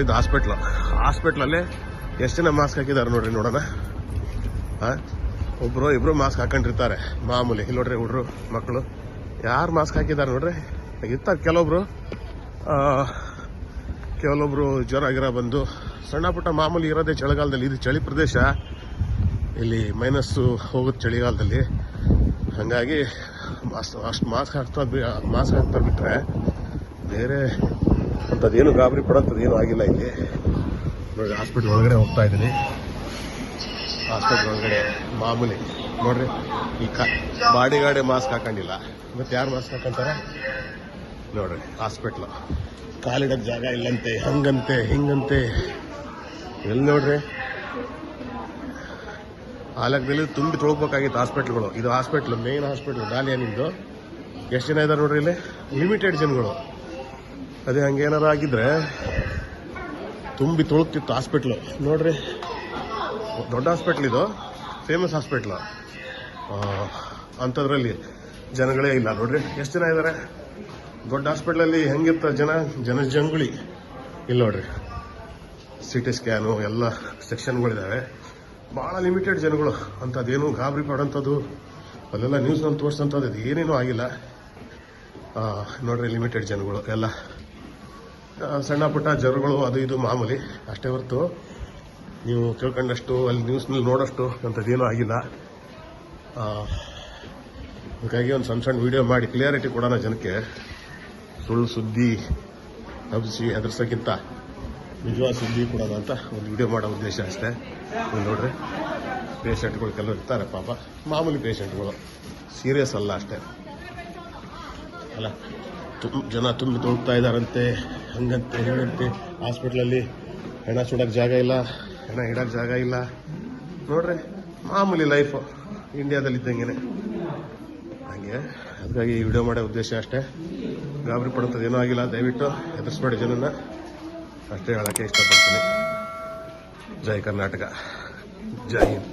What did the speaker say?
ಇದು ಹಾಸ್ಪಿಟ್ಲ್. ಹಾಸ್ಪಿಟ್ಲಲ್ಲಿ ಎಷ್ಟು ಜನ ಮಾಸ್ಕ್ ಹಾಕಿದ್ದಾರೆ ನೋಡ್ರಿ, ನೋಡೋಣ. ಹಾ ಒಬ್ರು, ಇಬ್ರು ಮಾಸ್ಕ್ ಹಾಕೊಂಡಿರ್ತಾರೆ. ಮಾಮೂಲಿ, ಇಲ್ಲಿ ನೋಡ್ರಿ ಹುಡ್ರು ಮಕ್ಕಳು ಯಾರು ಮಾಸ್ಕ್ ಹಾಕಿದ್ದಾರೆ ನೋಡ್ರಿ? ಇರ್ತಾರೆ ಕೆಲವೊಬ್ರು. ಕೆಲವೊಬ್ರು ಜ್ವರ ಗಿರ ಬಂದು, ಸಣ್ಣ ಪುಟ್ಟ ಮಾಮೂಲಿ ಇರೋದೇ ಚಳಿಗಾಲದಲ್ಲಿ. ಇದು ಚಳಿ ಪ್ರದೇಶ. ಇಲ್ಲಿ ಮೈನಸ್ಸು ಹೋಗುತ್ತೆ ಚಳಿಗಾಲದಲ್ಲಿ. ಹಾಗಾಗಿ ಮಾಸ್ ಅಷ್ಟು ಮಾಸ್ಕ್ ಹಾಕ್ತಾ ಮಾಸ್ಕ್ ಹಾಕ್ತಾ ಬಿಟ್ರೆ ಬೇರೆ ಅಂಥದ್ದೇನು ಗಾಬರಿ ಏನೂ ಆಗಿಲ್ಲ ಇಲ್ಲಿ. ನೋಡಿ ಹಾಸ್ಪಿಟ್ಲ್ ಒಳಗಡೆ ಹೋಗ್ತಾ ಇದ್ದೀನಿ. ಹಾಸ್ಪಿಟ್ಲ್ ಒಳಗಡೆ ಮಾಮೂಲಿ, ನೋಡ್ರಿ, ಈ ಕಾ ಬಾಡಿ ಗಾಡಿ ಮಾಸ್ಕ್ ಹಾಕೊಂಡಿಲ್ಲ. ಮತ್ತೆ ಯಾರು ಮಾಸ್ಕ್ ಹಾಕೊಂತಾರೆ? ನೋಡ್ರಿ ಹಾಸ್ಪಿಟ್ಲು ಕಾಲಿಡಕ್ ಜಾಗ ಇಲ್ಲಂತೆ, ಹಂಗಂತೆ, ಹಿಂಗಂತೆ. ಎಲ್ಲಿ ನೋಡ್ರಿ? ಆಲಕದಲ್ಲಿ ತುಂಬಿ ತೊಳ್ಬೇಕಾಗಿತ್ತು ಹಾಸ್ಪಿಟ್ಲ್ಗಳು ಇದು ಹಾಸ್ಪಿಟ್ಲ್ ಮೇನ್ ಹಾಸ್ಪಿಟ್ಲ್ ನಿಮ್ಮದು ಎಷ್ಟು ಜನ ಇದ್ದಾರೆ ನೋಡ್ರಿ ಇಲ್ಲಿ? ಲಿಮಿಟೆಡ್ ಜನಗಳು. ಅದೇ ಹಂಗೇನಾರ ಆಗಿದ್ರೆ ತುಂಬಿ ತುಳ್ತಿತ್ತು ಹಾಸ್ಪಿಟ್ಲು. ನೋಡ್ರಿ. ದೊಡ್ಡ ಹಾಸ್ಪಿಟ್ಲ್ ಇದು. Famous hospital. ಅಂಥದ್ರಲ್ಲಿ ಜನಗಳೇ ಇಲ್ಲ. ನೋಡ್ರಿ. ಎಷ್ಟು ಜನ ಇದ್ದಾರೆ ದೊಡ್ಡ ಹಾಸ್ಪಿಟ್ಲಲ್ಲಿ ಹೆಂಗಿರ್ತಾರೆ ಜನ? ಜನ ಜಂಗುಳಿ ಇಲ್ಲ ನೋಡ್ರಿ. ಸಿ ಟಿ ಸ್ಕ್ಯಾನು ಎಲ್ಲ ಸೆಕ್ಷನ್ಗಳಿದ್ದಾವೆ ಭಾಳ ಲಿಮಿಟೆಡ್ ಜನಗಳು. ಅಂಥದ್ದೇನು ಗಾಬರಿ ಪಡೋಂಥದ್ದು. ಅಲ್ಲೆಲ್ಲ ನ್ಯೂಸ್ನಲ್ಲಿ ತೋರಿಸೋಂಥದ್ದು ಏನೇನೂ ಆಗಿಲ್ಲ. ನೋಡ್ರಿ ಲಿಮಿಟೆಡ್ ಜನಗಳು ಎಲ್ಲ. ಸಣ್ಣ ಪುಟ್ಟ ಜ್ವರಗಳು ಅದು ಇದು ಮಾಮೂಲಿ. ಅಷ್ಟೇ ಹೊರತು ನೀವು ಕೇಳ್ಕೊಂಡಷ್ಟು ಅಲ್ಲಿ ನ್ಯೂಸ್ನಲ್ಲಿ ನೋಡೋಷ್ಟು ಅಂಥದ್ದೇನೂ ಆಗಿಲ್ಲ. ಹಾಗಾಗಿ ಒಂದು ಸಣ್ಣ ಸಣ್ಣ ವೀಡಿಯೋ ಮಾಡಿ ಕ್ಲಿಯರಿಟಿ ಕೊಡೋಣ ಜನಕ್ಕೆ. ಸುಳ್ಳು ಸುದ್ದಿ ಹಬ್ಬಿಸಿ ಹೆದರ್ಸೋಕ್ಕಿಂತ ನಿಜವಾದ ಸುದ್ದಿ ಕೊಡೋಣ ಅಂತ ಒಂದು ವಿಡಿಯೋ ಮಾಡೋ ಉದ್ದೇಶ ಅಷ್ಟೇ. ಇಲ್ಲಿ ನೋಡ್ರಿ, ಪೇಷಂಟ್ಗಳು ಕೆಲವರು ಇರ್ತಾರೆ ಪಾಪ. ಮಾಮೂಲಿ ಪೇಷಂಟ್ಗಳು. ಸೀರಿಯಸ್ ಅಲ್ಲ ಅಷ್ಟೇ. ಅಲ್ಲ ತುಂಬ ಜನ ತುಂಬಿ ತೊಳ್ತಾ ಇದ್ದಾರಂತೆ. ಹಂಗಂತೆ ಹಿಂಗಂತೆ ಹಾಸ್ಪಿಟ್ಲಲ್ಲಿ ಹೆಣ ಸುಡೋಕೆ ಜಾಗ ಇಲ್ಲ, ಹೆಣ ಇಡೋಕ್ಕೆ ಜಾಗ ಇಲ್ಲ. ನೋಡ್ರಿ, ಮಾಮೂಲಿ ಲೈಫು ಇಂಡಿಯಾದಲ್ಲಿ ಇದ್ದಂಗೆ ಹಂಗೆ ಅದಕ್ಕಾಗಿ ಈ ವಿಡಿಯೋ ಮಾಡೋ ಉದ್ದೇಶ ಅಷ್ಟೇ. ಗಾಬರಿ ಪಡುತ್ತದೆ ಏನೂ ಆಗಿಲ್ಲ, ದಯವಿಟ್ಟು ಹೆದರ್ಸ್ಬೇಡಿ ಜನನ ಅಷ್ಟೇ ಹೇಳೋಕ್ಕೆ ಇಷ್ಟಪಡ್ತೀನಿ. ಜೈ ಕರ್ನಾಟಕ, ಜೈ ಹಿಂದ್.